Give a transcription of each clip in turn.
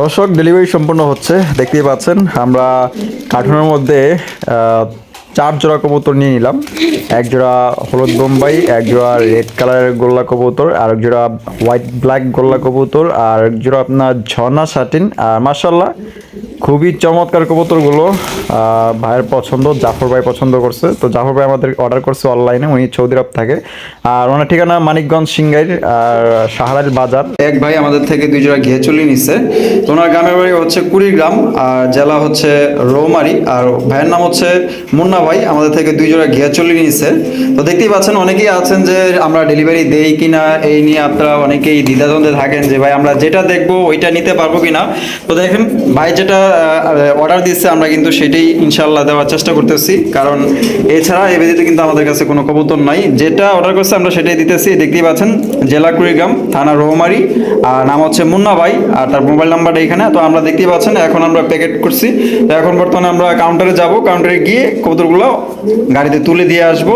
দর্শক ডেলিভারি সম্পন্ন হচ্ছে দেখতেই পাচ্ছেন। আমরা কার্টুনের মধ্যে চার জোড়া কবুতর নিয়ে নিলাম। এক জোড়া হলুদ বোম্বাই, এক জোড়া রেড কালারের গোল্লা কবুতর, আর এক জোড়া হোয়াইট ব্ল্যাক গোল্লা কবুতর, আর এক জোড়া আপনার ঝর্ণা সাটিন আর মার্শাল্লাহ খুবই চমৎকার কবুতরগুলো। ভাইয়ের পছন্দ, জাফর ভাই পছন্দ করছে। তো জাফর ভাই আমাদের অর্ডার করছে অনলাইনে উনি সৌদি থাকে। আর ওনার ঠিকানা মানিকগঞ্জ সিংগাইর আর সাহারাইল বাজার। এক ভাই আমাদের থেকে দুই জোড়া ঘিয়ে চলে নিচ্ছে। তো ওনার গ্রামের বাড়ি হচ্ছে কুড়িগ্রাম, আর জেলা হচ্ছে রৌমারি। আর ভাইয়ের নাম হচ্ছে মুন্না ভাই, আমাদের থেকে দুই জোড়া ঘিয়া চলে নিয়েছে। তো দেখতেই পাচ্ছেন, অনেকেই আছেন যে আমরা ডেলিভারি দেই কিনা, এই নিয়ে আপনারা অনেকেই দ্বিধাদ্বন্দ্বে থাকেন যে, ভাই, আমরা যেটা দেখব, ওইটা নিতে পারব কিনা? তো দেখেন, ভাই যেটা অর্ডার দিচ্ছে, আমরা কিন্তু সেটাই ইনশাল্লাহ দেওয়ার চেষ্টা করতেছি। কারণ এছাড়া এ ব্যতীত কিন্তু আমাদের কাছে কোনো কবুতর নাই। যেটা অর্ডার করছে, আমরা সেটাই দিতেছি। দেখতেই পাচ্ছেন, জেলা কুড়িগ্রাম, থানা রৌমারি, আর নাম হচ্ছে মুন্না ভাই, আর তার মোবাইল নাম্বারটা এখানে। তো আমরা দেখতেই পাচ্ছেন, এখন আমরা প্যাকেট করছি। এখন বর্তমানে আমরা কাউন্টারে যাব। কাউন্টারে গিয়ে কবুতরগুলো গাড়িতে তুলে দিয়ে আসব।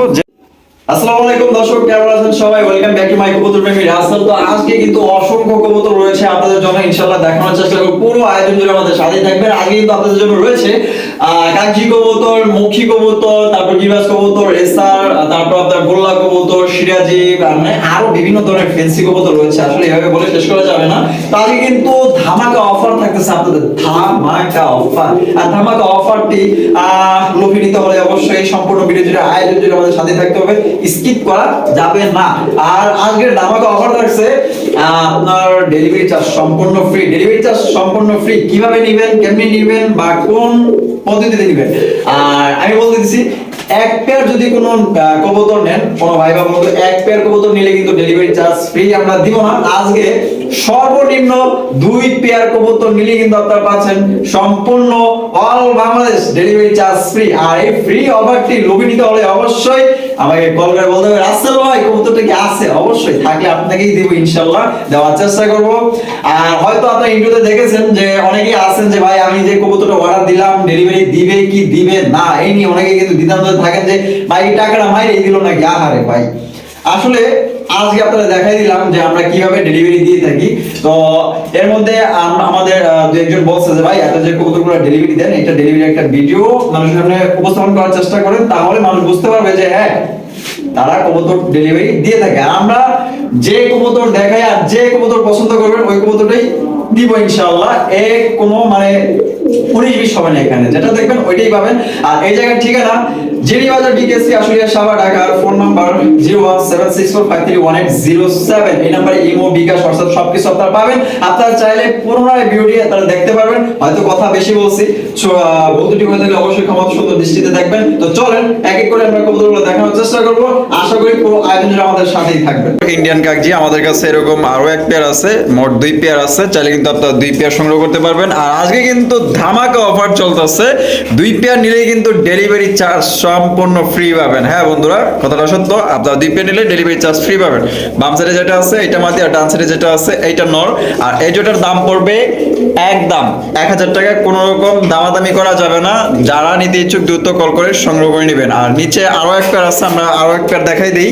আসসালামু আলাইকুম দর্শক, কেমন আছেন সবাই? ওয়েলকাম ব্যাক টু মাই কবুতর প্রেমী রাসেল তো আজকে কিন্তু অসংখ্য কবুতর রয়েছে আপনাদের জন্য। ইনশাআল্লাহ দেখানোর চেষ্টা করব। পুরো আয়োজন জুড়ে আমাদের সাথে থাকবেন। আগে কিন্তু আপনাদের জন্য রয়েছে কাঞ্চি কবুতর মুখী কবুতর, তারপর গিবাস কবুতর এসার তারপর আপনার গোল্লা কবুতর, সিরাজি মানে আরও বিভিন্ন ধরনের ফেন্সি কবুতর রয়েছে। আসলে এভাবে বলে শেষ করা যাবে না। তো আজকে কিন্তু ধামাকা অফার থাকতেছে আপনাদের। ধামাকা অফার আর ধামাকা অফারটি নিতে হলে অবশ্যই সম্পূর্ণ আয়োজন আমাদের সাথে থাকতে হবে। স্কিপ করা যাবে না। আর আজকের ধামাকা অফার থাকছে আপনার ডেলিভারি চার্জ সম্পূর্ণ ফ্রি ডেলিভারি চার্জ সম্পূর্ণ ফ্রি কীভাবে নেবেন, কেমনি নেবেন, বা কোন পদ্ধতিতে নেবেন। আর আমি বলতে দিচ্ছি এক পেয়ার যদি কোনো কবুতর নেন, কোনো ভাই বা বন্ধু, এক পেয়ার কবুতর নিলে কিন্তু ডেলিভারি চার্জ ফ্রি আমরা দিব না। আজকে সর্বনিম্ন দুই পেয়ার কবুতর নিলে কিন্তু আপনারা পাচ্ছেন সম্পূর্ণ all Bangladesh delivery charge free আর এই ফ্রি অফারটি লোভে নিতে হলে অবশ্যই আমাকে কল করে বলতে হবে রাসেল ভাই কবুতরটা কি আছে? অবশ্যই, থাকলে আপনাকেই দেবো ইনশাল্লাহ দেওয়ার চেষ্টা করব। আর হয়তো আপনারা ইন্টারভিউতে দেখেছেন যে অনেকেই আছেন যে, ভাই, আমি যে কবুতরটা অর্ডার দিলাম ডেলিভারি দিবে কি দিবে না? এই নিয়ে অনেকে কিন্তু দ্বিধান্ত থাকেন যে, ভাই, এই টাকাটা মাইরে দিল নাকি? আহারে ভাই। আসলে আজকে আপনাদের দেখাই দিলাম যে আমরা কীভাবে ডেলিভারি দিয়ে থাকি। তো, এর মধ্যে আমাদের দু একজন বস আছে ভাই, এত যে কবুতরগুলো ডেলিভারি দেন, এটা ডেলিভারি একটা ভিডিও মানুষের সামনে উপস্থাপন করার চেষ্টা করেন, তাহলে মানুষ বুঝতে পারবে যে হ্যাঁ তারা কবুতর ডেলিভারি দিয়ে থাকে। আমরা যে কবুতর দেখাই আর যে কবুতর পছন্দ করবেন, ওই কবুতরটাই দিব ইনশাআল্লাহ। এ কোনো মানে উনিশ বিশ হবে না এখানে। যেটা দেখবেন ওইটাই পাবেন। আর এই জায়গার ঠিকানা জেডি বাজার ডিকেসি আশুলিয়া সাবা ঢাকার phone number zero one seven six four five three one eight zero seven. এই নাম্বারে ইমো, বিকাশ, হোয়াটসঅ্যাপ সবকিছু আপনারা পাবেন। আপনারা চাইলে পুনরায় ভিডিওটি আপনারা দেখতে পারবেন। হয়তো কথা বেশি বলছি। বলতে হয়ে থাকলে অবশ্যই ক্ষমতা সুন্দর দৃষ্টিতে দেখবেন। তো চলেন, এক এক করে আমরা কবুতরগুলো দেখানোর চেষ্টা করব। আশা করি পুরো আয়োজন জুড়ে আমাদের সাথেই থাকবে ইন্ডিয়ান কাকজি, আমাদের কাছে এরকম আরও এক পেয়ার আছে, মোট দুই পেয়ার আছে। চাইলে কিন্তু আপনারা দুই পেয়ার সংগ্রহ করতে পারবেন। আর আজকে কিন্তু ধামাকা অফার চলতেছে। দুই পেয়ার নিলেই কিন্তু ডেলিভারি চার্জ সম্পূর্ণ ফ্রি পাবেন। হ্যাঁ বন্ধুরা, কথাটা সত্য। আপনারা দুই পেয়ার নিলে ডেলিভারি চার্জ ফ্রি পাবেন। বাম সাইডে যেটা আছে, এটা মাতি আর ডান সাইডে যেটা আছে, এইটা নর। আর এই জোটার দাম পড়বে একদম এক হাজার টাকা। কোনো রকম দামাদামি করা যাবে না। যারা নিতে ইচ্ছুক দ্রুত কল করে সংগ্রহ করে নেবেন। আর নিচে আরও এক পেয়ার আছে, আমরা আরও এক পেয়ার দেখাই দিই।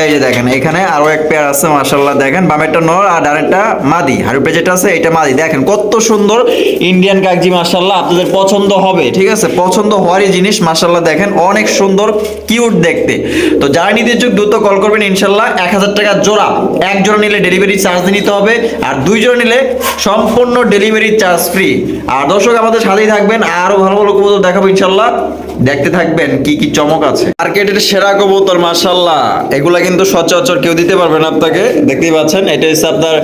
এই যে দেখেন, এখানে আরও এক পেয়ার আছে মাশাল্লাহ দেখেন, বামেরটা নর আর ডানেরটা মাদি। হারুপে যেটা আছে, এটা মাদি। দেখেন, কত সুন্দর ইন্ডিয়ান কাগজি মাশাল্লাহ আপনাদের পছন্দ হবে, ঠিক আছে? পছন্দ হওয়ারই জিনিস মাশাল্লাহ দেখেন, অনেক সুন্দর কিউট দেখতে। তো যারা নিতে ইচ্ছুক দ্রুত কল করবেন ইনশাল্লাহ এক হাজার টাকা জোড়া। এক জোড়া নিলে ডেলিভারি চার্জ নিতে হবে, আর দুই জোড়া নিলে সম্পূর্ণ ডেলিভারি চার্জ ফ্রি আর দর্শক, আমাদের সাথেই থাকবেন, আরও ভালো ভালো কবুতর দেখাবো ইনশাল্লাহ দেখতে থাকবেন কি কি চমক আছে। মার্কেটের সেরা কবুতর মাশাল্লাহ এগুলা কিন্তু সচরাচর কেউ দিতে পারবে না আপনাকে। দেখতেই পাচ্ছেন, এটা হচ্ছে আপনার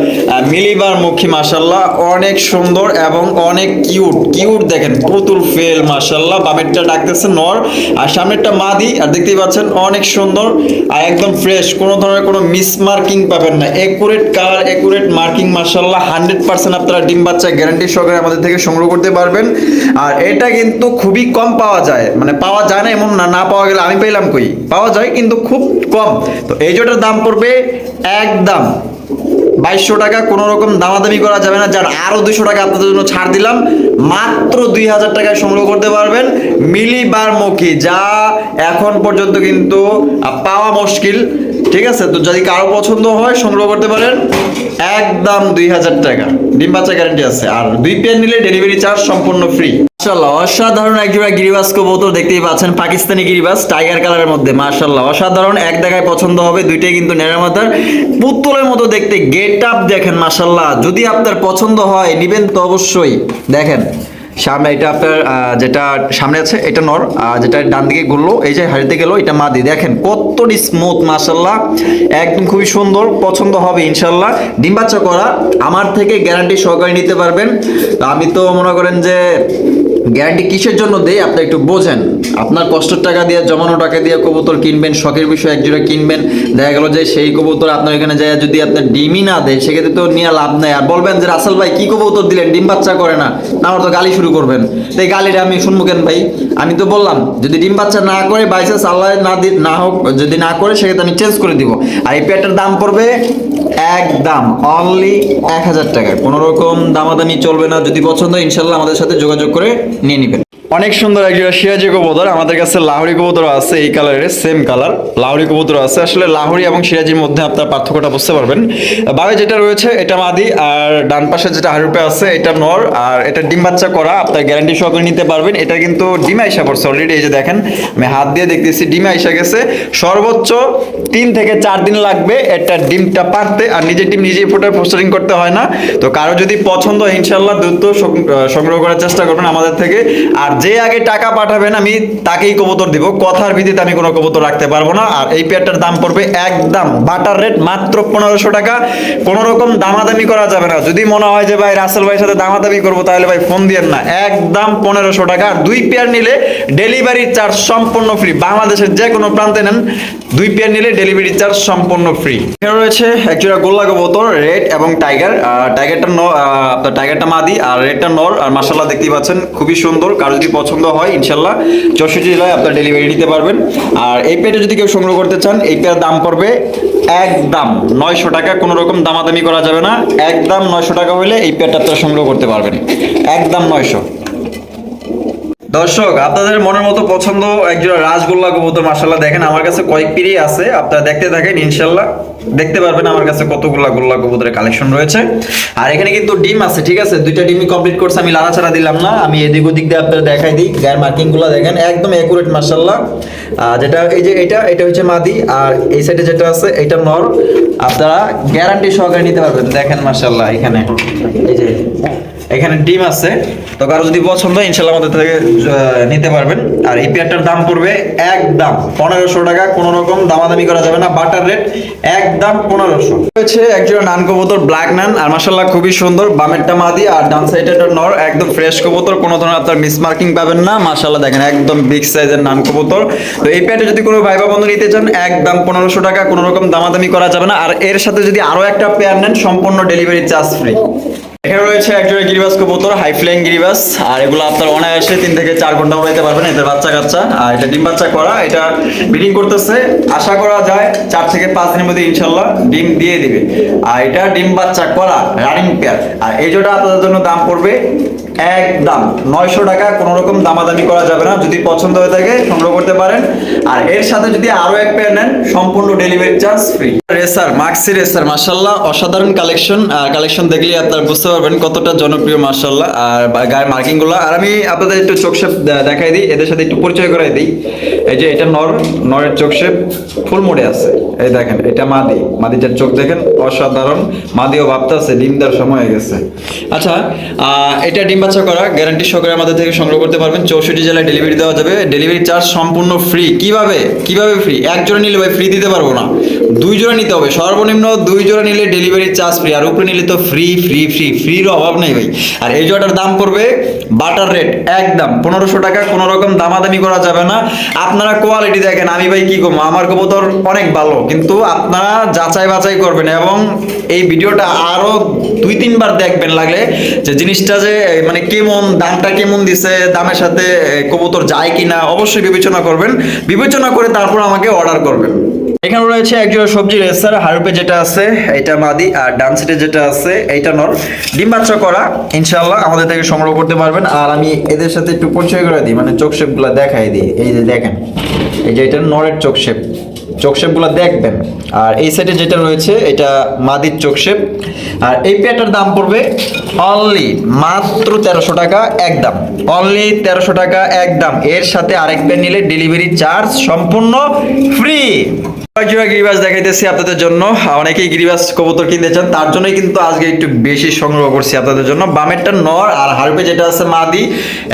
মিলিবার মুখী মাশাল্লাহ অনেক সুন্দর এবং অনেক কিউট। কিউট দেখেন পুতুল ফেল মাশাল্লাহ বামেরটা ডাকতেছে নর। আর সামনেরটা মাদি। আর দেখতেই পাচ্ছেন, অনেক সুন্দর। আর একদম ফ্রেশ, কোনো ধরনের কোনো মিস মার্কিং পাবেন না। একুরেট কালার, একুরেট মার্কিং মাশাল্লাহ হান্ড্রেড পার্সেন্ট আপনারা ডিম বাচ্চা গ্যারান্টি সহকারে আমাদের থেকে সংগ্রহ করতে পারবেন। আর এটা কিন্তু খুবই কম পাওয়া যায়। মানে পাওয়া যায় না, এমন না না পাওয়া গেলে আমি পেলাম কই? পাওয়া যায়, কিন্তু খুব কম। তো এই জোটার দাম পড়বে একদম বাইশশো টাকা, কোনো রকম দামাদামি করা যাবে না, যার আরও দুশো টাকা আপনাদের জন্য ছাড় দিলাম। মাত্র দুই হাজার টাকায় সংগ্রহ করতে পারবেন মিলিবার মুখী যা এখন পর্যন্ত কিন্তু পাওয়া মুশকিল। ঠিক আছে? তো যদি কারও পছন্দ হয়, সংগ্রহ করতে পারেন। একদম দুই হাজার টাকা। ডিম বাচ্চা গ্যারান্টি আছে। আর দুই পেয়ার নিলে ডেলিভারি চার্জ সম্পূর্ণ ফ্রি অসাধারণ একজোড়া গিরিবাস কবুতর দেখতেই পাচ্ছেন, পাকিস্তানি গিরিবাস টাইগার কালারের মধ্যে। মাশাআল্লাহ, অসাধারণ। এক দেখায় পছন্দ হবে, দুইটাই কিন্তু নেড়ামাতার পুতুলের মতো দেখতে গেট আপ দেখেন, মাশাআল্লাহ। যদি আপনার পছন্দ হয়, নিবেন তো অবশ্যই। দেখেন সামনে এটা আপনার যেটা সামনে আছে, এটা নর যেটা ডান দিকে ঘুরলো, এই যে হারিতে গেল, এটা মা মাদি দেখেন, কতটি স্মুথ মাসাল্লাহ একদম খুবই সুন্দর, পছন্দ হবে ইনশাল্লাহ ডিম বাচ্চা করা, আমার থেকে গ্যারান্টি সহকারে নিতে পারবেন। আমি তো মনে করেন যে গ্যারান্টি কিসের জন্য দেয় আপনি একটু বোঝেন। আপনার কষ্টের টাকা দিয়ে, জমানো টাকা দিয়ে কবুতর কিনবেন, শখের বিষয় একজোড়া কিনবেন, দেখা গেল যে সেই কবুতর আপনার এখানে যায়, যদি আপনার ডিমই না দেয়, সেক্ষেত্রে তো নিয়ে লাভ নেই। আর বলবেন যে রাসেল ভাই, কি কবুতর দিলেন? ডিম বাচ্চা করে না। না, আমার তো গালি শুরু করবেন। তো এই গালিটা আমি শুনব কেন ভাই? আমি তো বললাম, যদি ডিম বাচ্চা না করে বাইসেস আল্লাহ না দি না হোক, যদি না করে, সেক্ষেত্রে আমি চেঞ্জ করে দিব। আর এই পেয়ারটার দাম পড়বে একদম অনলি এক হাজার টাকা কোনো রকম দামাদামি চলবে না। যদি পছন্দ ইনশাল্লাহ আমাদের সাথে যোগাযোগ করে নিয়ে নেবেন। অনেক সুন্দর একজন সিরাজি কবুতর, আমাদের কাছে লাহোরি কবুতর আছে এই কালারের সেম কালার লাহোরি কবুতর আছে। আসলে লাহোরি এবং সিরাজির মধ্যে আপনার পার্থক্যটা বুঝতে পারবেন। বাবে যেটা রয়েছে, এটা মাদি, আর ডান পাশে যেটা হারুপে আছে, এটা নর, আর এটা ডিম বাচ্চা করা, আপনার গ্যারান্টি সহকারে নিতে পারবেন। এটা কিন্তু ডিমে আইসা পড়ছে অলরেডি এই যে দেখেন, আমি হাত দিয়ে দেখতেছি, ডিমে আইসা গেছে। সর্বোচ্চ তিন থেকে চার দিন লাগবে এটা ডিমটা পারতে আর নিজের ডিম নিজেই ফোটার পোস্টারিং করতে হয় না। তো কারও যদি পছন্দ ইনশাল্লাহ দ্রুত সংগ্রহ করার চেষ্টা করবেন আমাদের থেকে। আর যে আগে টাকা পাঠাবেন, আমি তাকেই কবুতর দিব। কথার ভিত্তিতে আমি কোনো কবুতর রাখতে পারব না। আর এই পেয়ারটার দাম পড়বে একদম বাটার রেট মাত্র পনেরোশো টাকা। কোনো রকম দামাদামি করা যাবে না। যদি মনে হয় যে, ভাই, রাসেল ভাইয়ের সাথে দামাদামি করব, তাহলে ভাই ফোন দিয়েন না। একদম পনেরোশো টাকা। আর দুই পেয়ার নিলে ডেলিভারি চার্জ সম্পূর্ণ ফ্রি। বাংলাদেশের যে কোনো প্রান্তে নেন, দুই পেয়ার নিলে ডেলিভারি চার্জ সম্পূর্ণ ফ্রি। এখানে রয়েছে একজোড়া গোল্লা কবুতর, রেড এবং টাইগার। টাইগারটা ন আপনার টাইগারটা মাদি আর রেডটা নর। আর মাসাল্লাহ দেখতেই পাচ্ছেন, খুবই সুন্দর। কারও যদি পছন্দ হয়, ইনশাল্লাহ। চৌষট্টি জেলায় আপনার ডেলিভারি নিতে পারবেন। আর এই পেয়ারটা যদি কেউ সংগ্রহ করতে চান, এই পেয়ার দাম পড়বে একদম নয়শো টাকা। কোনো রকম দামাদামি করা যাবে না। একদম নয়শো টাকা হলে এই পেয়ারটা আপনারা সংগ্রহ করতে পারবেন। একদম নয়শো। দর্শক, আপনাদের মনের মতো পছন্দ একজন রাজগোল্লা কবুতর মাসাল্লাহ দেখেন আমার কাছে কয়েক পিড়ি আছে। আপনারা দেখতে থাকেন ইনশাল্লাহ দেখতে পারবেন আমার কাছে কতগুলা গোল্লা কবুতরের কালেকশন রয়েছে। আর এখানে কিন্তু ডিম আছে, ঠিক আছে? দুইটা ডিমই কমপ্লিট করছে, আমি লাড়া ছাড়া দিলাম না। আমি এদিক ওদিক দিয়ে আপনারা দেখাই দিই, গায়ের মার্কিংগুলো দেখেন, একদম একুরেট মাসাল্লাহ যেটা, এই যে এটা এটা হচ্ছে মাদি, আর এই সাইডে যেটা আছে, এটা নর। আপনারা গ্যারান্টি সহকারে নিতে পারবেন, দেখেন মাসাল্লাহ এখানে। এই যে এখানে ডিম আছে, তো কারও যদি পছন্দ ইনশাল্লাহ আমাদের থেকে নিতে পারবেন। আর এই পেয়ারটার দাম পড়বে একদম পনেরোশো টাকা, কোনো রকম দামাদামি করা যাবে না, বাটার রেট একদম পনেরোশো। হচ্ছে একজন নান কবুতর, ব্ল্যাক নান, আর মাসাল্লাহ খুবই সুন্দর, বামেরটা মাদি আর ডান সাইডেরটা নর, একদম ফ্রেশ কবুতর, কোনো ধরনের আপনার মিস মার্কিং পাবেন না মাসাল্লাহ দেখেন একদম বিগ সাইজের নান কবুতর। তো এই পেয়ারটা যদি কোনো ভাই বা বন্ধু নিতে চান, একদম পনেরোশো টাকা, কোনো রকম দামাদামি করা যাবে না। আর এর সাথে যদি আরও একটা পেয়ার নেন, সম্পূর্ণ ডেলিভারি চার্জ ফ্রি এখানে রয়েছে একজোড়া গিরিবাস কবুতর হাই ফ্লাইং গিরিবাস। আর এগুলো আপনার অনায়াসে তিন থেকে চার ঘণ্টা উড়াইতে পারবেন, এদের বাচ্চা কাচ্চা আর এটা ডিম বাচ্চা করা, এটা ব্রিডিং করতেছে। আশা করা যায় চার থেকে পাঁচ দিনের মধ্যে ইনশাল্লাহ ডিম দিয়ে দিবে। আর এটা ডিম বাচ্চা করা রানিং পেয়ার আর এই আপনাদের জন্য দাম পড়বে একদম নয়শো টাকা, কোনো রকম দামাদামি করা যাবে না। যদি পছন্দ হয়ে থাকে সংগ্রহ করতে পারেন। আর এর সাথে যদি আরও এক পেয়ার নেন, সম্পূর্ণ delivery charge free racer maxi racer মার্শাল্লাহ অসাধারণ কালেকশন কালেকশন দেখলে আপনারা বুঝতে পারবেন, কতটা জনপ্রিয় মার্শাল্লাহ আর গায়ের মার্কিংগুলো আর আমি আপনাদের একটু চোখ শেপ দেখাই দিই, এদের সাথে একটু পরিচয় করাই দিই। এই যে এটা নর, নরের চোখ শেপ, ফুল মোড়ে আছে। এই দেখেন, এটা মাদি। মাদিটার চোখ দেখেন, অসাধারণ। মাদিও ভাবতেছে, ডিম দেওয়ার সময় হয়ে গেছে। আচ্ছা এটা ডিম বাচ্চা করা, গ্যারান্টি সহকারে আমাদের থেকে সংগ্রহ করতে পারবেন। চৌষট্টি জেলায় ডেলিভারি দেওয়া যাবে। ডেলিভারি চার্জ সম্পূর্ণ ফ্রি। কীভাবে? কীভাবে ফ্রি? এক জোড়া নিলে ভাই ফ্রি দিতে পারব না। দুই জোড়া নিতে হবে। সর্বনিম্ন দুই জোড়া নিলে ডেলিভারি চার্জ ফ্রি। আর উপরে নিলে তো ফ্রি ফ্রি ফ্রি। ফ্রির অভাব নেই ভাই। আর এই জোড়াটার দাম পড়বে বাটার রেট একদম। পনেরোশো টাকা, কোনো রকম দামাদামি করা যাবে না। আপনারা কোয়ালিটি দেখেন, আমি ভাই কি করব? আমার কবুতর অনেক ভালো, কিন্তু আপনারা যাচাই বাছাই করবেন এবং এই ভিডিওটা আরও দুই, তিনবার দেখবেন লাগলে যে জিনিসটা যে মানে কেমন, দামটা কেমন দিছে, দামের সাথে কবুতর যায় কিনা, অবশ্যই বিবেচনা করবেন। বিবেচনা করে তারপর আমাকে অর্ডার করবেন। এখানে রয়েছে একজোড়া সবজি রেসার, হারুপে যেটা আছে, এটা মাদি, আর ডান সাইডে যেটা আছে, এইটা নর। ডিম বাচ্চা করা ইনশাল্লাহ আমাদের থেকে সংগ্রহ করতে পারবেন। আর আমি এদের সাথে একটু পরিচয় করে দিই মানে চোখ শেপগুলো দেখাই দিই। এই যে দেখেন, এই যে এটা নরের চোখ শেপ। চোখশেপগুলো দেখবেন। আর এই সাইডে যেটা রয়েছে, এটা মাদির চোখশেপ আর এই পেয়ারটার দাম পড়বে অনলি মাত্র তেরোশো টাকা একদম। অনলি তেরোশো টাকা একদম। এর সাথে আরেক পেয়ার নিলে ডেলিভারি চার্জ সম্পূর্ণ ফ্রি জোড়া গিরিবাস দেখাইতেছি আপনাদের জন্য। অনেকেই গিরিবাস কবুতর কিনতে চান, তার জন্যই কিন্তু আজকে একটু বেশি সংগ্রহ করছি আপনাদের জন্য। বামেরটা নর আর হারপে যেটা আছে মাদি,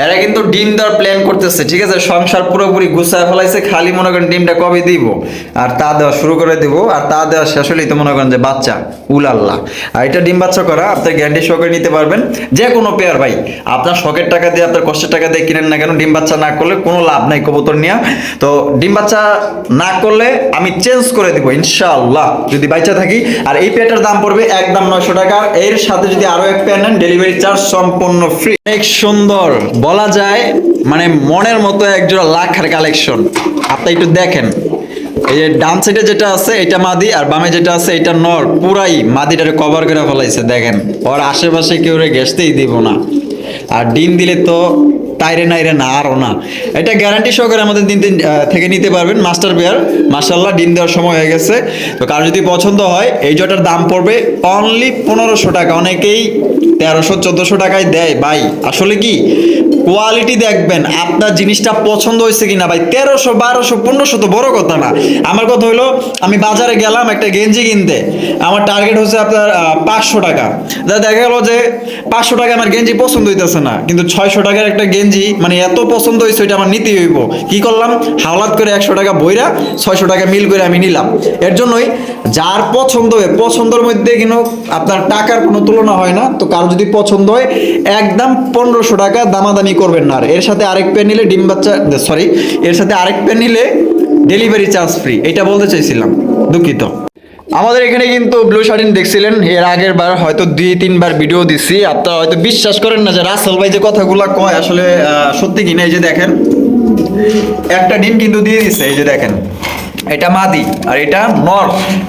এরা কিন্তু ডিম দেওয়ার প্ল্যান করতেছে, ঠিক আছে? সংসার পুরোপুরি গুছায় ফেলাইছে, খালি মনে করেন ডিমটা কবে দিব? আর তা দেওয়া শুরু করে দিব, আর তা দেওয়া শেষ হলেই তো মনে করেন যে বাচ্চা উলাল্লা আর এটা ডিম বাচ্চা করা, আপনার গ্যারান্টি সহকারে নিতে পারবেন। যে কোনো পেয়ার ভাই, আপনার শখের টাকা দিয়ে, আপনার কষ্টের টাকা দিয়ে কিনেন না কেন, ডিম বাচ্চা না করলে কোনো লাভ নাই কবুতর নিয়ে। তো ডিম বাচ্চা না করলে আমি চেঞ্জ করে দিব, ইনশাআল্লাহ। যদি বাচ্চা থাকি, আর এই পেয়ারটার দাম পড়বে একদম নয়শো টাকা। এর সাথে যদি আরও এক পেয়ার নেন ডেলিভারি চার্জ সম্পূর্ণ ফ্রি অনেক সুন্দর, বলা যায় মানে মনের মতো একজোড়া লাখের কালেকশন আপনি একটু দেখেন। এই যে ডান সাইডে যেটা আছে, এটা মাদি, আর বামে যেটা আছে, এটা নর, পুরাই মাদিটারে কভার করে ফেলাইছে, দেখেন। ওর আশেপাশে কেউ রে ঘেসতেই দিব না। আর ডিম দিলে তো তাইরে নাইরে না আরও না। এটা গ্যারান্টি সহকারে আমাদের দিন দিন থেকে নিতে পারবেন। মাস্টার বেয়ার মার্শাল্লাহ ডিম দেওয়ার সময় হয়ে গেছে। তো কারও যদি পছন্দ হয়, এই জটার দাম পড়বে অনলি পনেরোশো টাকা। অনেকেই তেরোশো, চোদ্দোশো টাকায় দেয়। ভাই, আসলে কি? কোয়ালিটি দেখবেন, আপনার জিনিসটা পছন্দ হয়েছে কিনা ভাই? তেরোশো, বারোশো, পনেরোশো তো বড় কথা না। আমার কথা হলো আমি বাজারে গেলাম একটা গেঞ্জি কিনতে। আমার টার্গেট হচ্ছে আপনার পাঁচশো টাকা। যা দেখা গেলো যে পাঁচশো টাকা আমার গেঞ্জি পছন্দ হইতেছে না। কিন্তু ছয়শো টাকার একটা গেঞ্জি মানে এত পছন্দ হয়েছে ওইটা আমার নিতেই হইব। কি করলাম? হাওলাত করে একশো টাকা বইরা ছয়শো টাকা মিল করে আমি নিলাম। এর জন্যই যার পছন্দ হয়, পছন্দের মধ্যে কিন্তু আপনার টাকার কোনো তুলনা হয় না। তো কারও যদি পছন্দ হয়, একদম পনেরোশো টাকা দামাদামি করবেন না এর সাথে আরেক পেন নিলে ডিম বাচ্চা সরি এর সাথে আরেক পেন নিলে ডেলিভারি চার্জ ফ্রি এটা বলতে চাইছিলাম, দুঃখিত। আমাদের এখানে কিন্তু ব্লু শার্টিন দেখছিলেন, এর আগের বার হয়তো দুই, তিনবার ভিডিও দিছি, আপনারা হয়তো বিশ্বাস করেন না যে রাসেল ভাই যে কথাগুলো কয়, আসলে সত্যি কিনা এই যে দেখেন, একটা ডিম কিন্তু দিয়ে দিচ্ছে এই যে দেখেন। এটা মাদি আর এটা নর।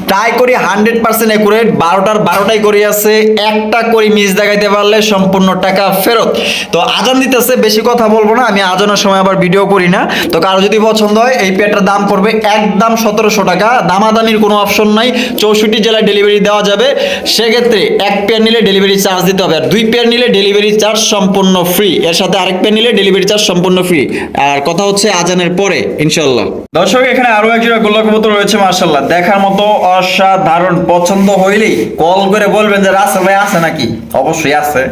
ট্রাই করি হান্ড্রেড পার্সেন্ট একুরেট বারোটার বারোটাই করি আছে, একটা করে মিস দেখাইতে পারলে সম্পূর্ণ টাকা ফেরত। তো আজান দিতেছে, বেশি কথা বলব না, আমি আজানের সময় আবার ভিডিও করি না। তো কারও যদি পছন্দ হয়, এই পেয়ারটার দাম পড়বে একদম সতেরোশো টাকা। দামাদামির কোনো অপশন নাই, চৌষট্টি জেলায় ডেলিভারি দেওয়া যাবে। সেক্ষেত্রে এক পেয়ার নিলে ডেলিভারি চার্জ দিতে হবে, আর দুই পেয়ার নিলে ডেলিভারি চার্জ সম্পূর্ণ ফ্রি এর সাথে আরেক পেয়ার নিলে ডেলিভারি চার্জ সম্পূর্ণ ফ্রি আর কথা হচ্ছে আজানের পরে ইনশাল্লাহ দর্শক, এখানে আরও এক গোল্লা কবুতর রয়েছে মার্শাল্লাহ দেখার মতো অসাধারণ পছন্দ হইলেই কল করে বলবেন যে, রাসেল ভাই আছে নাকি? অবশ্যই আছে।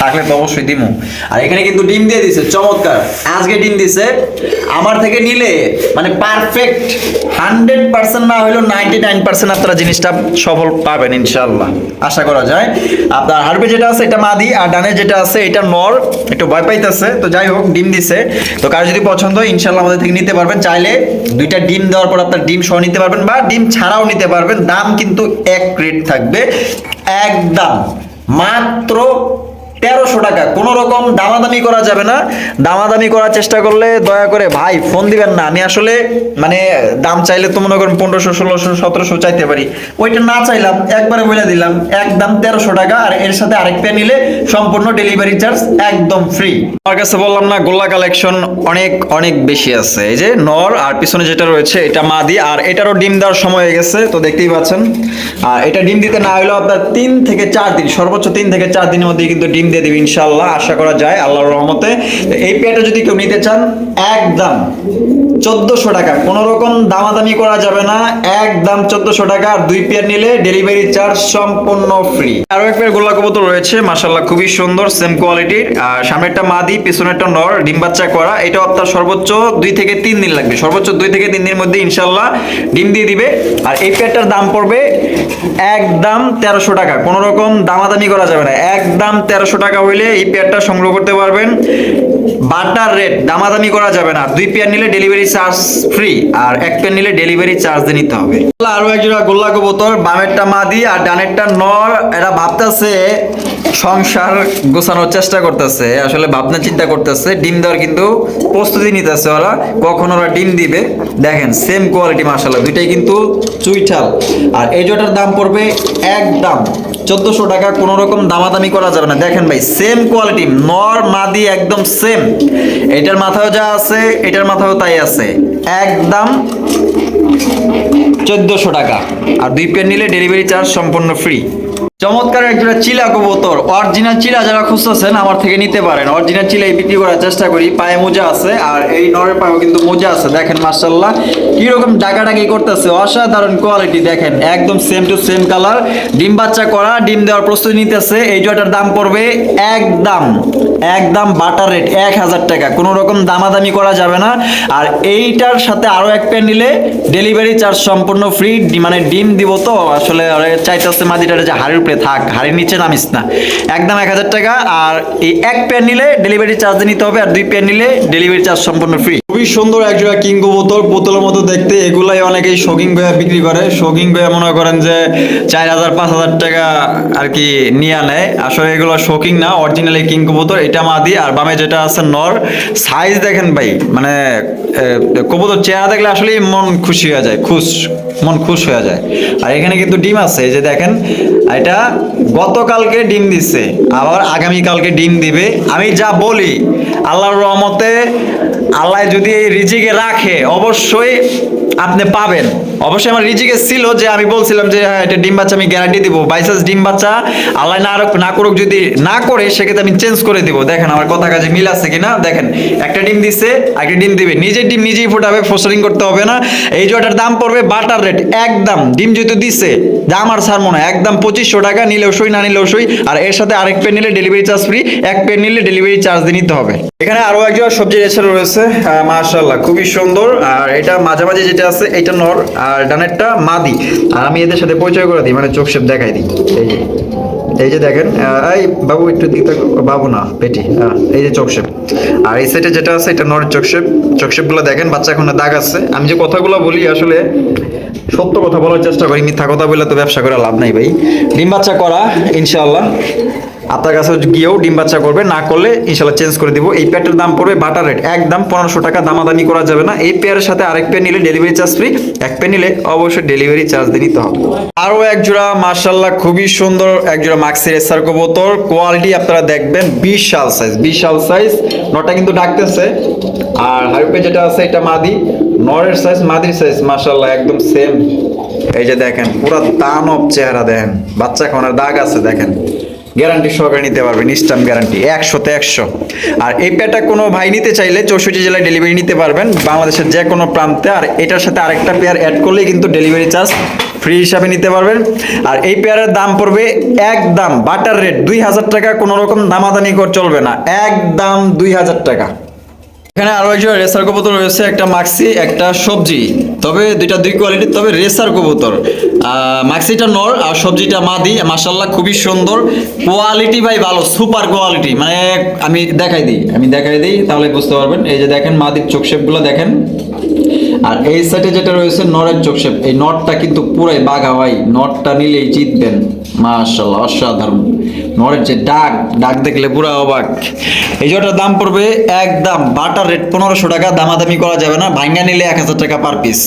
থাকলে তো অবশ্যই দিমু। আর এখানে কিন্তু ডিম দিয়ে দিছে, চমৎকার। আজকে ডিম দিছে, আমার থেকে নিলে মানে পারফেক্ট হান্ড্রেড পার্সেন্ট না হলেও নাইনটি নাইন পার্সেন্ট আপনারা জিনিসটা সফল পাবেন ইনশাল্লাহ আশা করা যায়। আপনার হারবে যেটা আছে, এটা মাদি, আর ডানে যেটা আছে, এটা নর। একটু ভয় পাইতেছে, তো যাই হোক, ডিম দিছে। তো কার যদি পছন্দ ইনশাল্লাহ আমাদের থেকে নিতে পারবেন। চাইলে দুইটা ডিম দেওয়ার পর আপনার ডিম সহ নিতে পারবেন বা ডিম ছাড়াও নিতে পারবেন। দাম কিন্তু এক রেট থাকবে। একদম। মাত্র তেরোশো টাকা। কোনো রকম দামাদামি করা যাবে না। দামাদামি করার চেষ্টা করলে দয়া করে ভাই, ফোন দিবেন না। আমি আসলে মানে দাম চাইলে তো মনে করেন পনেরোশো, ষোলোশো, সতেরোশো চাইতে পারি। ওইটা না চাইলাম, একবারে বলে দিলাম। একদম তেরোশো টাকা আর এর সাথে আরেক পে নিলে সম্পূর্ণ ডেলিভারি চার্জ একদম ফ্রি আমার কাছে বললাম না, গোল্লা কালেকশন অনেক অনেক বেশি আছে। এই যে নর আর পিছনে যেটা রয়েছে, এটা মা মাদি আর এটারও ডিম দেওয়ার সময় হয়ে গেছে, তো দেখতেই পাচ্ছেন। আর এটা ডিম দিতে না হলেও আপনার তিন থেকে চার দিন, সর্বোচ্চ তিন থেকে চার দিনের মধ্যে কিন্তু ডিম দিয়ে দিবে ইনশাল্লাহ আশা করা যায় আল্লাহর রহমতে। এই পেয়াটা যদি কেউ নিতে চান, একদম। চোদ্দশো টাকা। কোনো রকম দামাদামি করা যাবে না। একদম চোদ্দশো টাকা, আর দুই পেয়ার নিলে ডেলিভারি চার্জ সম্পূর্ণ ফ্রি আরও এক পেয়ার গোল্লা কবুতর রয়েছে মাশাল্লাহ খুবই সুন্দর সেম কোয়ালিটির আর সামনেরটা মাদি, পিছনেরটা নর, ডিম বাচ্চা করা। এটাও আপনার সর্বোচ্চ দুই থেকে তিন দিন লাগবে। সর্বোচ্চ দুই থেকে তিন দিনের মধ্যে ইনশাল্লাহ ডিম দিয়ে দিবে। আর এই পেয়ারটার দাম পড়বে একদম তেরোশো টাকা। কোনো রকম দামাদামি করা যাবে না। একদম তেরোশো টাকা হইলে এই পেয়ারটা সংগ্রহ করতে পারবেন। বাটার রেট, দামাদামি করা যাবে না। দুই পেয়ার নিলে ডেলিভারি চার্জ ফ্রি আর এক পেন নিলে ডেলিভারি চার্জ দিয়ে নিতে হবে। আরও একজোড়া গোল্লা কবুতর, বামেরটা মাদি আর ডানেরটা নর, এরা ভাবতেছে সংসার গোছানোর চেষ্টা করতেছে, আসলে ভাবনা চিন্তা করতেছে, ডিম দেওয়ার কিন্তু প্রস্তুতি নিতেছে ওরা, কখন ওরা ডিম দিবে, দেখেন সেম কোয়ালিটি মার্শাল্লাহ দুইটাই কিন্তু চুইঠাল। আর এই জোটার দাম পড়বে একদম চোদ্দশো টাকা, কোনো রকম দামাদামি করা যাবে না। দেখেন ভাই সেম কোয়ালিটি নর, মাদি, একদম সেম এটার মাথায়ও যা আছে, এটার মাথায়ও তাই আছে। একদম চোদ্দোশো টাকা। আর দুই পেয়ার নিলে ডেলিভারি চার্জ সম্পূর্ণ ফ্রি চমৎকার একটা চিলা কবুতর। অরিজিনাল চিলা যারা খুঁজতেছেন আমার থেকে নিতে পারেন। অরিজিনাল চিলাই বিক্রি করার চেষ্টা করি। পায়ে মোজা আছে আর এই নরের পায়েও কিন্তু মোজা আছে। দেখেন মার্শাল্লাহ কীরকম ডাকাডাকি করতেছে? অসাধারণ কোয়ালিটি দেখেন, একদম সেম টু সেম কালার ডিম বাচ্চা করা, ডিম দেওয়ার প্রস্তুতি নিতেছে। এই জয়টার দাম পড়বে একদম একদম বাটার রেট এক হাজার টাকা। কোনো রকম দামাদামি করা যাবে না। আর এইটার সাথে আরও এক পেয়ার নিলে ডেলিভারি চার্জ সম্পূর্ণ ফ্রি মানে ডিম দিব তো, আসলে চাইতেছে মাদিটারে যে হাড়ির উপরে থাক, হাড়ির নিচে নামিস না। একদম এক হাজার টাকা। আর এই এক পেয়ার নিলে ডেলিভারি চার্জ নিতে হবে, আর দুই পেয়ার নিলে ডেলিভারি চার্জ সম্পূর্ণ ফ্রি খুবই সুন্দর এক জোড়া কিং বোতল। বোতলের মতো দেখতে এগুলাই অনেকেই শকিং ভাইয়া বিক্রি করে। শকিং ভাইয়া মনে করেন যে চার হাজার, পাঁচ হাজার টাকা আর কি নিয়ে নেয় আসলে এগুলো শকিং না অরিজিনালি কিং কবুতর এটা মাদি আর বামে যেটা আছে নর। সাইজ দেখেন ভাই মানে কবুতর চেহারা দেখলে আসলেই মন খুশি হয়ে যায়, খুশ। মন খুশ হয়ে যায়। আর এখানে কিন্তু ডিম আছে, এই যে দেখেন এটা গতকালকে ডিম দিচ্ছে আবার আগামীকালকে ডিম দিবে। আমি যা বলি, আল্লাহর রহমতে আল্লাহ যদি এই রিজিকে রাখে, অবশ্যই আপনি পাবেন। অবশ্যই আমার রিজিকে ছিল যে আমি বলছিলাম যে হ্যাঁ এটা ডিম বাচ্চা আমি গ্যারান্টি দিব। বাইসাস ডিম বাচ্চা আল্লাহ না না করুক, যদি না করে, সেক্ষেত্রে আমি চেঞ্জ করে দিব। দেখেন, আমার কথা কাজে মিল আছে কিনা? দেখেন, একটা ডিম দিচ্ছে একটা ডিম দিবে। নিজের ডিম নিজেই ফোটাবে ফোস্টারিং করতে হবে না। এই জয়টার দাম পড়বে বাটার রেট একদম। ডিম যেহেতু দিচ্ছে দাম আর মনে হয় একদম পঁচিশশো টাকা, নিলেও সই, না নিলেও সই। আর এর সাথে আরেক পেন নিলে ডেলিভারি চার্জ ফ্রি এক পেন নিলে ডেলিভারি চার্জ দিয়ে নিতে হবে। এখানে আরও একজন সবজি রেস্টুরেন্ট রয়েছে। মাশাল্লাহ খুবই সুন্দর। আর এটা মাঝামাঝি যেটা আছে, এটা নর আর ডানেরটা মাদি। আর আমি এদের সাথে পরিচয় করে দিই মানে চোখ শেপ দেখাই দিই। এই যে এই যে দেখেন এই বাবু একটু দিক বাবু না পেটি আহ, এই যে চোখ শেপ। আর এই সাইডে যেটা আছে এটা নরের চোখ শেপ। চোখ শেপগুলো দেখেন বাচ্চা এখন দাগ আছে। আমি যে কথাগুলো বলি আসলে সত্য কথা বলার চেষ্টা করি মিথ্যা কথা বলে তো ব্যবসা করে লাভ নাই ভাই। ডিম বাচ্চা করা ইনশাআল্লাহ। আপনার কাছে গিয়েও ডিম বাচ্চা করবে, না করলে ইনশাল্লাহ চেঞ্জ করে দিব। এই পেয়ারটার দাম পড়বে বাটার রেট, একদম পনেরোশো টাকা দামাদামি করা যাবে না। এই পেয়ারের সাথে আরেক পেয়ার নিলে ডেলিভারি চার্জ ফ্রি এক পেয়ার নিলে অবশ্যই ডেলিভারি চার্জ দিয়ে নিতে হবে। আরও এক জোড়া মার্শাল্লাহ খুবই সুন্দর এক জোড়া মাক্সির এসার কবুতর। কোয়ালিটি আপনারা দেখবেন, বিশাল সাইজ বিশাল সাইজ নটা কিন্তু ডাকতেছে। আর হাইপে যেটা আছে, এটা মাদি। নরের সাইজ মাদির সাইজ মার্শাল্লাহ একদম সেম এই যে দেখেন, পুরো দানব চেহারা দেখেন। বাচ্চা খাওয়ানোর দাগ আছে, দেখেন। গ্যারান্টি সহকারে নিতে পারবেন ইস্টাম গ্যারান্টি একশোতে একশো। আর এই পেয়ারটা কোনো ভাই নিতে চাইলে চৌষট্টি জেলায় ডেলিভারি নিতে পারবেন, বাংলাদেশের যে কোনো প্রান্তে। আর এটার সাথে আরেকটা পেয়ার অ্যাড করলেই কিন্তু ডেলিভারি চার্জ ফ্রি হিসাবে নিতে পারবেন। আর এই পেয়ারের দাম পড়বে একদম বাটার রেট দুই হাজার টাকা, কোনো রকম দামাদানি করে চলবে না, একদম দুই হাজার টাকা। এখানে আরও একজন রেসার কবুতর রয়েছে, একটা মাক্সি একটা সবজি। তবে দুইটা দুই কোয়ালিটির তবে রেসার কবুতর। মাক্সিটা নর, আর সবজিটা মাদি মাসাল্লাহ খুবই সুন্দর। কোয়ালিটি ভাই ভালো সুপার কোয়ালিটি মানে আমি দেখাই দিই, আমি দেখাই দিই, তাহলে বুঝতে পারবেন। এই যে দেখেন মাদির চোখ শেপগুলো দেখেন। আর এই সাইডে যেটা রয়েছে, নরের চোখ শেপ। এই নটটা কিন্তু পুরাই বাঘা ভাই, নটটা নিলেই জিতবেন। মাশাল্লাহ অসাধারণ। নরের যে ডাক ডাক দেখলে পুরা অবাক। এই জটার দাম পড়বে একদম বাটার রেট পনেরোশো টাকা, দামাদামি করা যাবে না। ভাঙ্গা নিলে এক হাজার টাকা পার পিস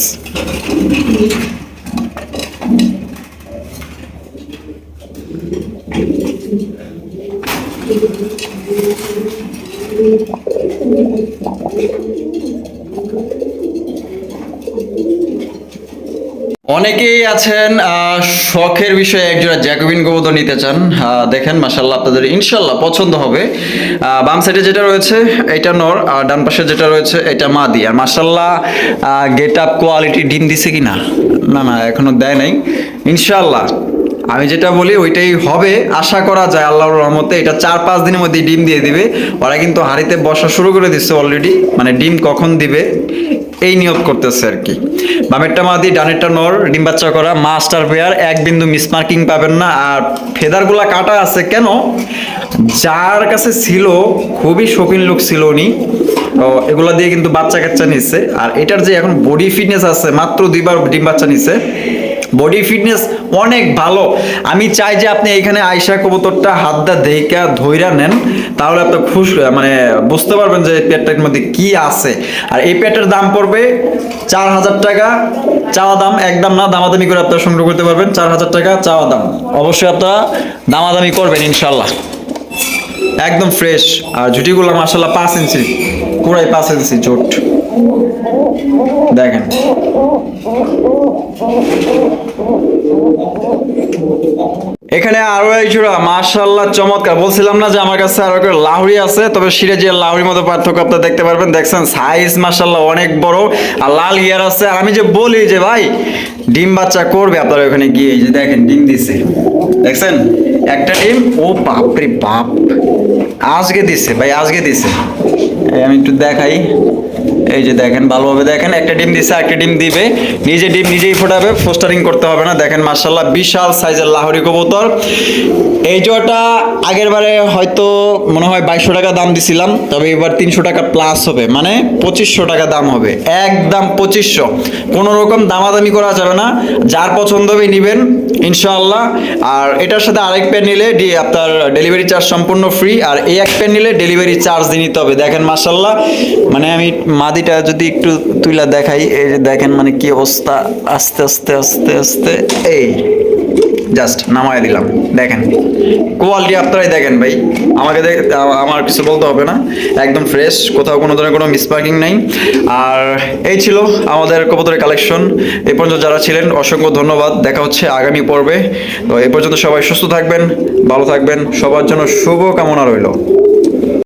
অনেকেই আছেন শখের বিষয়ে একজোড়া জ্যাকোবিন কবুতর নিতে চান। দেখেন মাসাল্লাহ আপনাদের ইনশাল্লাহ পছন্দ হবে। বাম সাইডে যেটা রয়েছে, এটা নর, আর ডান পাশে যেটা রয়েছে, এটা মা মাদি। আর মাসাল্লাহ গেট আপ কোয়ালিটি ডিম দিছে কি না না না এখনও দেয় নাই। ইনশাল্লাহ আমি যেটা বলি ওইটাই হবে। আশা করা যায় আল্লাহর রহমতে এটা চার পাঁচ দিনের মধ্যে ডিম দিয়ে দিবে। ওরা কিন্তু হাড়িতে বসা শুরু করে দিচ্ছে অলরেডি মানে ডিম কখন দিবে, এই নিয়োগ করতেছে আর কি। বামেরটা মাদি, ডানেরটা নর, ডিম বাচ্চা করা, মাস্টার পেয়ার, এক বিন্দু মিসমার্কিং পাবেন না। আর ফেদারগুলা কাটা আছে কেন? যার কাছে ছিল, খুবই শৌখিন লোক ছিল উনি, তো এগুলা দিয়ে কিন্তু বাচ্চা কাচ্চা নিচ্ছে আর এটার যে এখন বডি ফিটনেস আছে, মাত্র দুইবার ডিম বাচ্চা নিচ্ছে বডি ফিটনেস অনেক ভালো। আমি চাই যে আপনি এখানে আয়সা কবুতরটা হাত দা দেইকা ধইরা নেন, তাহলে আপনি খুশ মানে বুঝতে পারবেন যে এই পেটটার মধ্যে কি আছে। আর এই পেটের দাম পড়বে চার হাজার টাকা, চাওয়া দাম একদম না, দামাদামি করে আপনারা সংগ্রহ করতে পারবেন, চার হাজার টাকা চাওয়া দাম। অবশ্যই আপনারা দামাদামি করবেন ইনশাল্লাহ একদম ফ্রেশ। আর ঝুটিগুলো মাসাল্লাহ পাঁচ ইঞ্চি পুরাই পাঁচ ইঞ্চি জোট। দেখেন। এখানে আরও এক জোড়া মাশাল্লাহ চমৎকার। বলছিলাম না যে আমার কাছে আরও একটা লাহুরি আছে, তবে সিরাজি আর লাহুরির মধ্যে পার্থক্য আপনারা দেখতে পারবেন। দেখছেন সাইজ মাশাল্লাহ অনেক বড় আর লাল ইয়ার আছে। আমি যে বলি যে ভাই, ডিম বাচ্চা করবে আপনারা ওখানে গিয়ে যে দেখেন, ডিম দিছে। দেখছেন? একটা ডিম, ও বাপ রে বাপ। আজকে দিছে, ভাই, আজকে দিছে। আমি একটু দেখাই। এই যে দেখেন, ভালোভাবে দেখেন, একটা ডিম দিছে একটা ডিম দিবে। নিজে ডিম নিজেই ফোটাবে পোস্টারিং করতে হবে না। দেখেন মার্শাল্লাহ বিশাল সাইজের লাহোরি কবুতর। এই জোয়াটা আগের বারে হয়তো মনে হয় বাইশশো টাকা দাম দিছিলাম, তবে এবার তিনশো টাকা প্লাস হবে। মানে পঁচিশশো টাকা দাম হবে। একদম পঁচিশশো। কোনো রকম দামাদামি করা যাবে না। যার পছন্দ হবে নিবেন, ইনশাআল্লাহ। আর এটার সাথে আরেক প্যান নিলে ডি, আপনার ডেলিভারি চার্জ সম্পূর্ণ ফ্রি আর এই এক প্যান নিলে ডেলিভারি চার্জ দিয়ে নিতে হবে। দেখেন মার্শাল্লাহ মানে আমি মাদিটা যদি একটু তুইলা দেখাই, এই যে দেখেন মানে কি অবস্থা, আস্তে আস্তে আস্তে আস্তে, এই জাস্ট নামায় দিলাম, দেখেন। কোয়ালিটি আপনারাই দেখেন ভাই। আমাকে আমার কিছু বলতে হবে না। একদম ফ্রেশ কোথাও কোনো ধরনের কোনো মিসপার্কিং নাই। আর এই ছিল আমাদের কবুতরের কালেকশন এ পর্যন্ত যারা ছিলেন, অসংখ্য ধন্যবাদ। দেখা হচ্ছে আগামী পর্বে। তো এই পর্যন্ত সবাই সুস্থ থাকবেন, ভালো থাকবেন। সবার জন্য শুভ কামনা রইল।